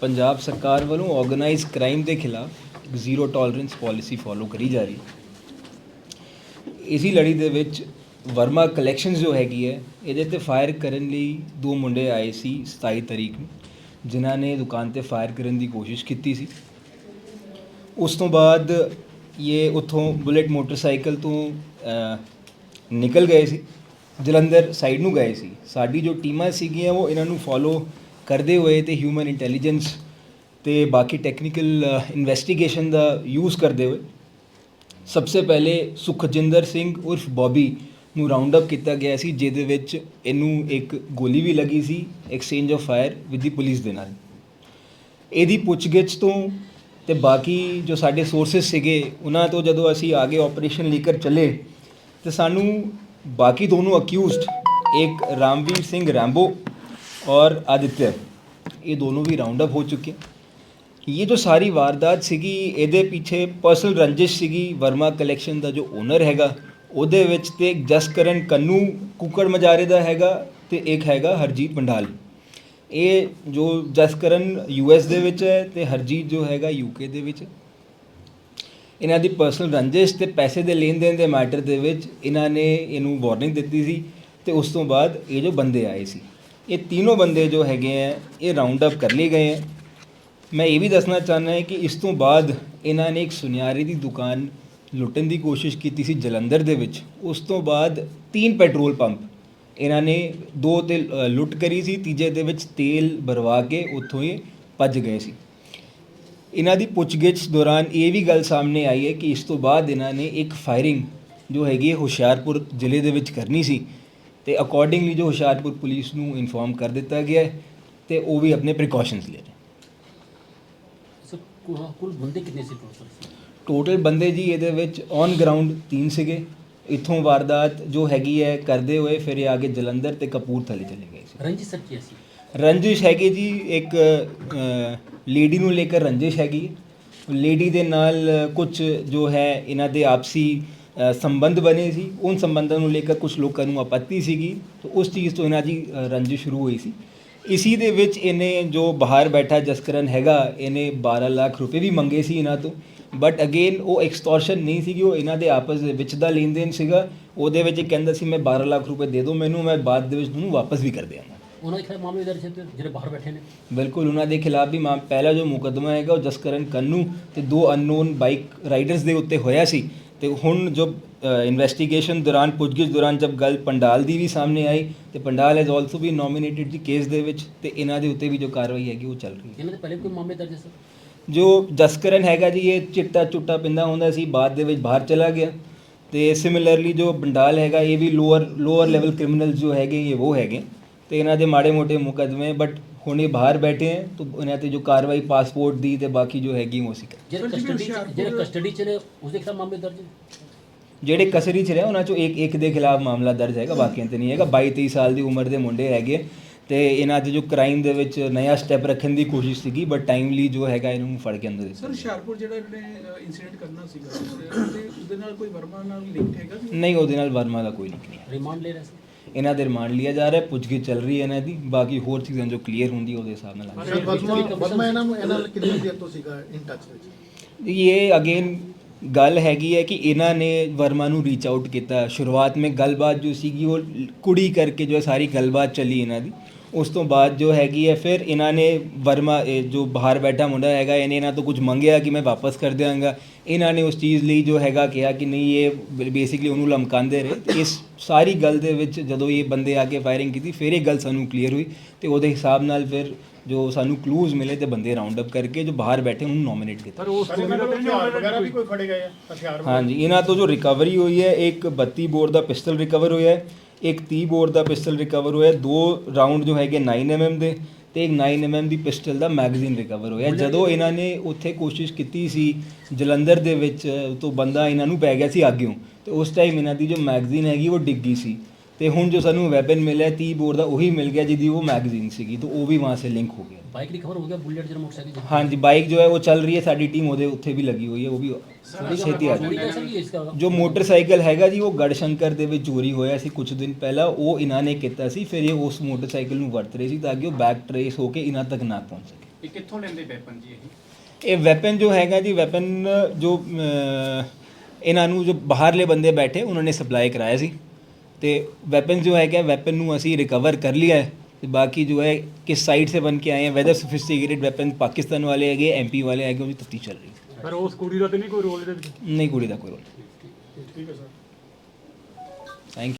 ਪੰਜਾਬ ਸਰਕਾਰ ਵੱਲੋਂ organise crime ਦੇ ਖਿਲਾਫ ਜ਼ੀਰੋ ਟੋਲਰੈਂਸ ਪਾਲਿਸੀ ਫੋਲੋ ਕਰੀ ਜਾ ਰਹੀ। ਹੈ ਇਸੀ ਲੜੀ ਦੇ ਵਿੱਚ ਵਰਮਾ ਕਲੈਕਸ਼ਨਸ ਜੋ ਹੈਗੀ ਹੈ, ਇਹਦੇ ਤੇ ਫਾਇਰ ਕਰਨ ਲਈ ਦੋ ਮੁੰਡੇ ਆਏ ਸੀ 27 ਤਰੀਕ ਨੂੰ, ਜਿਨ੍ਹਾਂ ਨੇ ਦੁਕਾਨ ਤੇ ਫਾਇਰ ਕਰਨ ਦੀ ਕੋਸ਼ਿਸ਼ ਕੀਤੀ ਸੀ। ਉਸ ਤੋਂ ਬਾਅਦ ਇਹ ਉੱਥੋਂ ਬੁਲੇਟ ਮੋਟਰਸਾਈਕਲ ਤੋਂ ਨਿਕਲ ਗਏ ਸੀ। ਜਲੰਧਰ ਸਾਈਡ ਨੂੰ ਗਏ ਸੀ। ਸਾਡੀ ਜੋ ਟੀਮਾਂ ਸੀਗੀਆਂ, ਉਹ ਇਹਨਾਂ ਨੂੰ ਫੋਲੋ ਕਰਦੇ ਹੋਏ ਤੇ ਹਿਊਮਨ ਇੰਟੈਲੀਜੈਂਸ ਤੇ ਬਾਕੀ ਟੈਕਨੀਕਲ ਇਨਵੈਸਟੀਗੇਸ਼ਨ ਦਾ ਯੂਜ਼ ਕਰਦੇ ਹੋਏ, ਸਭ ਤੋਂ ਪਹਿਲੇ ਸੁਖਜਿੰਦਰ ਸਿੰਘ ਉਰਫ ਬੌਬੀ ਨੂੰ ਰਾਉਂਡ ਅਪ ਕੀਤਾ ਗਿਆ ਸੀ, ਜਿਹਦੇ ਵਿੱਚ ਇਹਨੂੰ ਇੱਕ ਗੋਲੀ ਵੀ ਲੱਗੀ ਸੀ exchange of fire with the police ਦੇ ਨਾਲ। ਇਹਦੀ ਪੁੱਛਗਿੱਛ ਤੋਂ ਤੇ ਬਾਕੀ ਜੋ ਸਾਡੇ ਸੋਰਸਸ ਸੀਗੇ, ਉਹਨਾਂ ਤੋਂ ਜਦੋਂ ਅਸੀਂ ਆਗੇ ਆਪਰੇਸ਼ਨ ਲੇਕਰ ਚੱਲੇ, ਤੇ ਸਾਨੂੰ ਬਾਕੀ ਦੋਨੋਂ ਅਕਿਊਜ਼ਡ ਇੱਕ ਰਾਮਵੀਰ ਸਿੰਘ ਰੈਂਬੋ ਔਰ ਆਦਿਤਿਆ, ਇਹ ਦੋਨੋਂ ਵੀ ਰਾਉਂਡ ਅਪ ਹੋ ਚੁੱਕੇ ਇਹ ਜੋ ਸਾਰੀ ਵਾਰਦਾਤ ਸੀਗੀ, ਇਹਦੇ ਪਿੱਛੇ ਪਰਸਨਲ ਰੰਜਿਸ਼ ਸੀਗੀ, ਵਰਮਾ ਕਲੈਕਸ਼ਨ ਦਾ ਜੋ ਓਨਰ ਹੈਗਾ, ਉਹਦੇ ਵਿੱਚ ਤੇ ਜਸਕਰਨ ਕੰਨੂ ਕੁੱਕੜ ਮਜਾਰੇ ਦਾ ਹੈਗਾ ਤੇ ਇੱਕ ਹੈਗਾ ਹਰਜੀਤ ਬੰਡਾਲ ਇਹ ਜੋ ਜਸਕਰਨ ਯੂਐਸ ਦੇ ਵਿੱਚ ਹੈ ਤੇ ਹਰਜੀਤ ਜੋ ਹੈਗਾ ਯੂਕੇ ਦੇ ਵਿੱਚ ਇਹਨਾਂ ਦੀ ਪਰਸਨਲ ਰੰਜਿਸ਼ ਤੇ ਪੈਸੇ ਦੇ ਲੈਣ ਦੇਣ ਦੇ ਮੈਟਰ ਦੇ ਵਿੱਚ ਇਹਨਾਂ ਨੇ ਇਹਨੂੰ ਵਾਰਨਿੰਗ ਦਿੱਤੀ ਸੀ ਤੇ ਉਸ ਤੋਂ ਬਾਅਦ ਇਹ ਜੋ ਬੰਦੇ ਆਏ ਸੀ। ਇਹ ਤਿੰਨੋਂ ਬੰਦੇ ਜੋ ਹੈਗੇ ਆ ਇਹ ਰਾਉਂਡ ਅਪ ਕਰ ਲਏ ਗਏ ਹੈ ਮੈਂ ਇਹ ਵੀ ਦੱਸਣਾ ਚਾਹੁੰਦਾ ਹਾਂ ਕਿ ਇਸ ਤੋਂ ਬਾਅਦ ਇਹਨਾਂ ਨੇ ਇੱਕ ਸੁਨਿਆਰੇ ਦੀ ਦੁਕਾਨ ਲੁੱਟਣ ਦੀ ਕੋਸ਼ਿਸ਼ ਕੀਤੀ ਸੀ ਜਲੰਧਰ ਦੇ ਵਿੱਚ। ਉਸ ਤੋਂ ਬਾਅਦ ਤਿੰਨ ਪੈਟਰੋਲ ਪੰਪ ਇਹਨਾਂ ਨੇ ਦੋ ਤੇ ਅ, ਲੁੱਟ ਕਰੀ ਸੀ ਤੀਜੇ ਦੇ ਵਿੱਚ ਤੇਲ ਭਰਵਾ ਕੇ ਉੱਥੋਂ ਹੀ ਭੱਜ ਗਏ ਸੀ। ਇਹਨਾਂ ਦੀ ਪੁੱਛਗਿੱਛ ਦੌਰਾਨ ਇਹ ਵੀ ਗੱਲ ਸਾਹਮਣੇ ਆਈ ਹੈ ਕਿ ਇਸ ਤੋਂ ਬਾਅਦ ਇਹਨਾਂ ਨੇ ਇੱਕ ਫਾਇਰਿੰਗ ਜੋ ਹੈਗੀ ਹੈ ਹੁਸ਼ਿਆਰਪੁਰ ਜ਼ਿਲ੍ਹੇ ਦੇ ਵਿੱਚ ਕਰਨੀ ਸੀ। ਤੇ ਅਕੋਰਡਿੰਗਲੀ ਜੋ ਹੁਸ਼ਿਆਰਪੁਰ ਪੁਲਿਸ ਨੂੰ ਇਨਫੋਰਮ ਕਰ ਦਿੱਤਾ ਗਿਆ ਹੈ ਤੇ ਉਹ ਵੀ ਆਪਣੇ ਪ੍ਰੀਕਾਸ਼ਨਸ ਲੈ ਰਹੇ ਸਰ ਕੁ- ਕੁੱਲ ਬੰਦੇ ਕਿੰਨੇ ਸੀ ਟੋਟਲ ਟੋਟਲ ਬੰਦੇ ਜੀ ਇਹਦੇ ਵਿੱਚ ਔਨ ਗਰਾਊਂਡ 3 ਸੀਗੇ। ਇੱਥੋਂ ਵਾਰਦਾਤ ਜੋ ਹੈਗੀ ਹੈ ਕਰਦੇ ਹੋਏ ਫਿਰ ਇਹ ਆਗੇ ਜਲੰਧਰ ਤੇ ਕਪੂਰਥਲੇ ਚਲੇ ਗਏ ਸੀ। ਰੰਜੀ ਸਰ ਕੀ ਸੀ? ਰੰਜਿਸ਼ ਹੈਗੀ ਜੀ ਇੱਕ ਲੇਡੀ ਨੂੰ ਲੈ ਕੇ ਰੰਜਿਸ਼ ਹੈਗੀ। ਲੇਡੀ ਦੇ ਨਾਲ ਕੁਝ ਜੋ ਹੈ ਇਹਨਾਂ ਦੇ ਆਪਸੀ ਸੰਬੰਧ ਬਣੇ ਸੀ। ਉਨ ਸੰਬੰਧਾਂ ਨੂੰ ਲੈ ਕੇ ਕੁਝ ਲੋਕਾਂ ਨੂੰ ਆਪੱਤੀ ਸੀਗੀ। ਤਾਂ ਉਸ ਚੀਜ਼ ਤੋਂ ਇਹਨਾਂ ਦੀ ਰੰਜਿਸ਼ ਸ਼ੁਰੂ ਹੋਈ ਸੀ। ਇਸੀ ਦੇ ਵਿੱਚ ਇਹਨੇ ਜੋ ਬਾਹਰ ਬੈਠਾ ਜਸਕਰਨ ਹੈਗਾ ਇਹਨੇ 12 ਲੱਖ ਰੁਪਏ ਵੀ ਮੰਗੇ ਸੀ ਇਹਨਾਂ ਤੋਂ। ਬਟ ਅਗੇਨ ਉਹ ਐਕਸਟੋਰਸ਼ਨ ਨਹੀਂ ਸੀਗੀ। ਉਹ ਇਹਨਾਂ ਦੇ ਆਪਸ ਦੇ ਵਿੱਚ ਦਾ ਲੈਣ ਦੇਣ ਸੀਗਾ। ਉਹਦੇ ਵਿੱਚ ਇਹ ਕਹਿੰਦਾ ਸੀ ਮੈਂ 12 ਲੱਖ ਰੁਪਏ ਦੇ ਦਿਓ ਮੈਨੂੰ ਮੈਂ ਬਾਅਦ ਦੇ ਵਿੱਚ ਤੁਹਾਨੂੰ ਵਾਪਸ ਵੀ ਕਰ ਦਿਆਂਗਾ। ਉਹਨਾਂ ਦੇ ਖਿਲਾਫ ਮਾਮਲੇ ਦਰਜ ਹੈ ਤੇ ਜਿਹੜੇ ਬਾਹਰ ਬੈਠੇ ਨੇ। ਬਿਲਕੁਲ ਉਹਨਾਂ ਦੇ ਖਿਲਾਫ ਵੀ ਮਾਮ ਪਹਿਲਾ ਜੋ ਮੁਕੱਦਮਾ ਹੈਗਾ ਉਹ ਜਸਕਰਨ ਕੰਨੂ ਤੇ ਦੋ ਅਨਨੋਨ ਬਾਈਕ ਰਾਈਡਰਸ ਦੇ ਉੱਤੇ ਹੋਇਆ ਸੀ। ਤੇ ਹੁਣ ਜੋ ਇਨਵੈਸਟੀਗੇਸ਼ਨ ਦੌਰਾਨ ਪੁੱਛਗਿੱਛ ਦੌਰਾਨ ਜਦ ਗੱਲ ਪੰਡਾਲ ਦੀ ਵੀ ਸਾਹਮਣੇ ਆਈ ਤੇ ਪੰਡਾਲ ਹੈਜ਼ ਆਲਸੋ ਵੀ ਨੋਮੀਨੇਟਡ ਦੀ ਕੇਸ ਦੇ ਵਿੱਚ ਤੇ ਇਹਨਾਂ ਦੇ ਉੱਤੇ ਵੀ ਜੋ ਕਾਰਵਾਈ ਹੈਗੀ ਉਹ ਚੱਲ ਰਹੀ ਹੈ। ਇਹਨਾਂ ਦੇ ਪਹਿਲੇ ਕੋਈ ਮਾਮਲੇ ਦਰਜ ਸਰ? ਜੋ ਜਸਕਰਨ ਹੈਗਾ ਜੀ ਇਹ ਚਿੱਟਾ ਚੁੱਟਾ ਪਿੰਦਾ ਹੁੰਦਾ ਸੀ ਬਾਅਦ ਦੇ ਵਿੱਚ ਬਾਹਰ ਚਲਾ ਗਿਆ। ਤੇ ਸਿਮਿਲਰਲੀ ਜੋ ਬੰਡਾਲ ਹੈਗਾ ਇਹ ਵੀ ਲੋਅਰ ਲੋਅਰ ਲੈਵਲ ਕ੍ਰਿਮੀਨਲਸ ਜੋ ਹੈਗੇ ਇਹ ਉਹ ਹੈਗੇ। ਤੇ ਇਹਨਾਂ ਦੇ ਮਾੜੇ ਮੋਟੇ ਮੁਕੱਦਮੇ ਬਟ ਹੁਣ ਇਹ ਬਾਹਰ ਬੈਠੇ ਹੈ ਤਾਂ ਇਹਨਾਂ ਤੇ ਜੋ ਕਾਰਵਾਈ ਪਾਸਪੋਰਟ ਦੀ ਤੇ ਬਾਕੀ ਜੋ ਹੈਗੀ ਉਹ ਸੀ ਜਿਹੜੇ ਕਸਟਡੀ ਜਿਹੜੇ ਕਸਟਡੀ ਚ ਨੇ ਉਸ ਦੇ ਖਿਲਾਫ ਮਾਮਲੇ ਦਰਜ ਹੈ? ਜਿਹੜੇ ਕਸਰੀ ਚ ਰਹੇ ਉਹਨਾਂ ਚੋਂ ਇੱਕ ਇੱਕ ਦੇ ਖਿਲਾਫ ਮਾਮਲਾ ਦਰਜ ਹੈਗਾ ਬਾਕੀਆਂ ਤੇ ਨਹੀਂ ਹੈਗਾ। 22 23 ਸਾਲ ਦੀ ਉਮਰ ਦੇ ਮੁੰਡੇ ਹੈਗੇ। ਤੇ ਇਹਨਾਂ ਦੇ ਜੋ ਕ੍ਰਾਈਮ ਦੇ ਵਿੱਚ ਨया ਸਟੈਪ ਰੱਖਣ ਦੀ ਕੋਸ਼ਿਸ਼ ਸੀਗੀ ਬਟ ਟਾਈਮਲੀ ਜੋ ਹੈਗਾ ਇਹਨਾਂ ਫੜ ਕੇ ਅੰਦਰ ਦਿੱਤਾ ਸਰ ਹੁਸ਼ਿਆਰਪੁਰ ਜਿਹੜਾ ਇਹਨੇ ਇਨਸੀਡੈਂਟ ਕਰਨਾ ਸੀਗਾ ਉਹਦੇ ਉਹਦੇ ਨਾਲ ਕੋਈ ਵਰਮਾ ਨਾਲ ਲਿੰਕ ਹੈਗਾ ਕਿ ਨਹੀਂ ਉਹਦੇ ਨਾਲ ਵਰਮਾ ਦਾ ਕੋਈ ਲਿੰਕ ਨਹੀਂ ਹੈ। ਰਿਮਾਂਡ ਲੈ ਰਹੇ ਸੀ। ਇਹਨਾਂ ਦੇ ਰਿਮਾਂਡ ਲਿਆ ਜਾ ਰਿਹਾ ਪੁੱਛਗਿੱਛ ਚੱਲ ਰਹੀ ਹੈ ਇਹਨਾਂ ਦੀ ਬਾਕੀ ਹੋਰ ਚੀਜ਼ਾਂ ਜੋ ਕਲੀਅਰ ਹੁੰਦੀ ਉਹਦੇ ਹਿਸਾਬ ਨਾਲ ਆਗੇ ਬਦਮਾ ਬਦਮਾ ਇਹਨਾਂ ਨੂੰ ਇਹਨਾਂ ਨਾਲ ਕਿੰਨੀ ਦੇਰ ਤੋਂ ਸੀਗਾ ਇਨ ਟੱਚ ਵਿੱਚ? ਇਹ ਅਗੇਨ ਗੱਲ ਹੈਗੀ ਹੈ ਕਿ ਇਹਨਾਂ ਨੇ ਵਰਮਾ ਨੂੰ ਰੀਚ ਆਊਟ ਕੀਤਾ। ਸ਼ੁਰੂਆਤ ਮੇਂ ਗੱਲਬਾਤ ਜੋ ਸੀਗੀ ਉਹ ਕੁੜੀ ਕਰਕੇ ਜੋ ਹੈ ਸਾਰੀ ਗੱਲਬਾਤ ਚੱਲੀ ਇਹਨਾਂ ਦੀ। ਉਸ ਤੋਂ ਬਾਅਦ ਜੋ ਹੈਗੀ ਹੈ ਫਿਰ ਇਹਨਾਂ ਨੇ ਵਰਮਾ ਇਹ ਜੋ ਬਾਹਰ ਬੈਠਾ ਮੁੰਡਾ ਹੈਗਾ ਇਹਨੇ ਇਹਨਾਂ ਤੋਂ ਕੁਝ ਮੰਗਿਆ ਕਿ ਮੈਂ ਵਾਪਸ ਕਰ ਦਿਆਂਗਾ ਇਹਨਾਂ ਨੇ ਉਸ ਚੀਜ਼ ਲਈ ਜੋ ਹੈਗਾ ਕਿਹਾ ਕਿ ਨਹੀਂ ਇਹ ਬੇਸਿਕਲੀ ਉਹਨੂੰ ਲਮਕਾਉਂਦੇ ਰਹੇ ਇਸ ਸਾਰੀ ਗੱਲ ਦੇ ਵਿੱਚ ਜਦੋਂ ਇਹ ਬੰਦੇ ਆ ਕੇ ਫਾਇਰਿੰਗ ਕੀਤੀ ਫਿਰ ਇਹ ਗੱਲ ਸਾਨੂੰ ਕਲੀਅਰ ਹੋਈ ਤੇ ਉਹਦੇ ਹਿਸਾਬ ਨਾਲ ਫਿਰ ਜੋ ਸਾਨੂੰ ਕਲੂਜ਼ ਮਿਲੇ ਤੇ ਬੰਦੇ ਰਾਉਂਡ ਅਪ ਕਰਕੇ ਜੋ ਬਾਹਰ ਬੈਠੇ ਉਹਨੂੰ ਨੋਮੀਨੇਟ ਕੀਤਾ ਪਰ ਉਸ ਤੋਂ ਹਥਿਆਰ ਵਗੈਰਾ ਵੀ ਕੋਈ ਫੜੇ ਗਏ ਆ ਹਥਿਆਰ ਵਗੈਰਾ? ਹਾਂਜੀ ਇਹਨਾਂ ਤੋਂ ਜੋ ਰਿਕਵਰੀ ਹੋਈ ਹੈ ਇੱਕ 32 ਬੋਰ ਦਾ ਪਿਸਟਲ ਰਿਕਵਰ ਹੋਇਆ ਹੈ ਇੱਕ 30 ਬੋਰ ਦਾ ਪਿਸਟਲ ਰਿਕਵਰ ਹੋਇਆ ਦੋ ਰਾਉਂਡ ਜੋ ਹੈਗੇ 9mm ਦੇ ਤੇ ਇੱਕ 9mm ਦੀ ਪਿਸਟਲ ਦਾ ਮੈਗਜ਼ੀਨ ਰਿਕਵਰ ਹੋਇਆ। ਜਦੋਂ ਇਹਨਾਂ ਨੇ ਉੱਥੇ ਕੋਸ਼ਿਸ਼ ਕੀਤੀ ਸੀ ਜਲੰਧਰ ਦੇ ਵਿੱਚ ਤੋਂ ਬੰਦਾ ਇਹਨਾਂ ਨੂੰ ਪੈ ਗਿਆ ਸੀ ਆਗਿਓਂ ਤੇ ਉਸ ਟਾਈਮ ਇਹਨਾਂ ਦੀ ਜੋ ਮੈਗਜ਼ੀਨ ਹੈਗੀ ਉਹ ਡਿੱਗ ਸੀ ਤੇ ਹੁਣ ਜੋ ਸਾਨੂੰ ਵੈਪਨ ਮਿਲਿਆ ਤੀ ਬੋਰ ਦਾ ਉਹੀ ਮਿਲ ਗਿਆ ਜਿਹਦੀ ਉਹ ਮੈਗਜ਼ੀਨ ਸੀਗੀ ਤਾਂ ਉਹ ਵੀ ਵਾਂ ਸੇ ਲਿੰਕ ਹੋ ਗਿਆ। ਬਾਈਕ ਰਿਕਵਰ ਹੋ ਗਿਆ ਬੁਲਟ ਜਿਹੜਾ ਮੋਟਰਸਾਈਕਲ ਹਾਂਜੀ ਬਾਈਕ ਜੋ ਹੈ ਉਹ ਚੱਲ ਰਹੀ ਹੈ ਸਾਡੀ ਟੀਮ ਉਹਦੇ ਉੱਥੇ ਵੀ ਲੱਗੀ ਹੋਈ ਹੈ ਉਹ ਵੀ ਛੇਤੀ ਆ ਜਾਊਗੀ। ਜੋ ਮੋਟਰਸਾਈਕਲ ਹੈਗਾ ਜੀ ਉਹ ਗੜ ਸ਼ੰਕਰ ਦੇ ਵਿੱਚ ਚੋਰੀ ਹੋਇਆ ਸੀ ਕੁਝ ਦਿਨ ਪਹਿਲਾਂ ਉਹ ਇਹਨਾਂ ਨੇ ਕੀਤਾ ਸੀ ਫਿਰ ਇਹ ਉਸ ਮੋਟਰਸਾਈਕਲ ਨੂੰ ਵਰਤ ਰਹੇ ਸੀ ਤਾਂ ਕਿ ਉਹ ਬੈਕ ਟਰੇਸ ਹੋ ਕੇ ਇਹਨਾਂ ਤੱਕ ਨਾ ਪਹੁੰਚ ਸਕੇ। ਇਹ ਕਿੱਥੋਂ ਲੈਂਦੇ ਵੈਪਨ ਜੀ ਇਹ? ਇਹ ਵੈਪਨ ਜੋ ਹੈਗਾ ਜੀ ਵੈਪਨ ਜੋ ਇਹਨਾਂ ਨੂੰ ਜੋ ਬਾਹਰਲੇ ਬੰਦੇ ਬੈਠੇ ਉਹਨਾਂ ਨੇ ਸਪਲਾਈ ਕਰਾਇਆ ਸੀ। ਤੇ ਵੈਪਨ ਜੋ ਹੈਗਾ ਵੈਪਨ ਨੂੰ ਅਸੀਂ ਰਿਕਵਰ ਕਰ ਲਿਆ ਹੈ ਤੇ ਬਾਕੀ ਜੋ ਹੈ ਕਿਸ ਸਾਈਡ से बन के आए हैं वेदर सोफिस्टिकेटेड ਵੈਪਨ ਪਾਕਿਸਤਾਨ ਵਾਲੇ ਹੈਗੇ ਐਮਪੀ ਵਾਲੇ ਹੈਗੇ ਉਹਦੀ ਤਫਤੀਸ਼ ਚੱਲ ਰਹੀ ਹੈ ਪਰ ਉਸ ਕੁੜੀ ਦਾ ਤੇ ਨਹੀਂ ਕੋਈ ਰੋਲ ਇਹਦੇ ਵਿੱਚ ਨਹੀਂ ਕੁੜੀ ਦਾ ਕੋਈ ਰੋਲ ਠੀਕ ਹੈ ਸਰ ਥੈਂਕ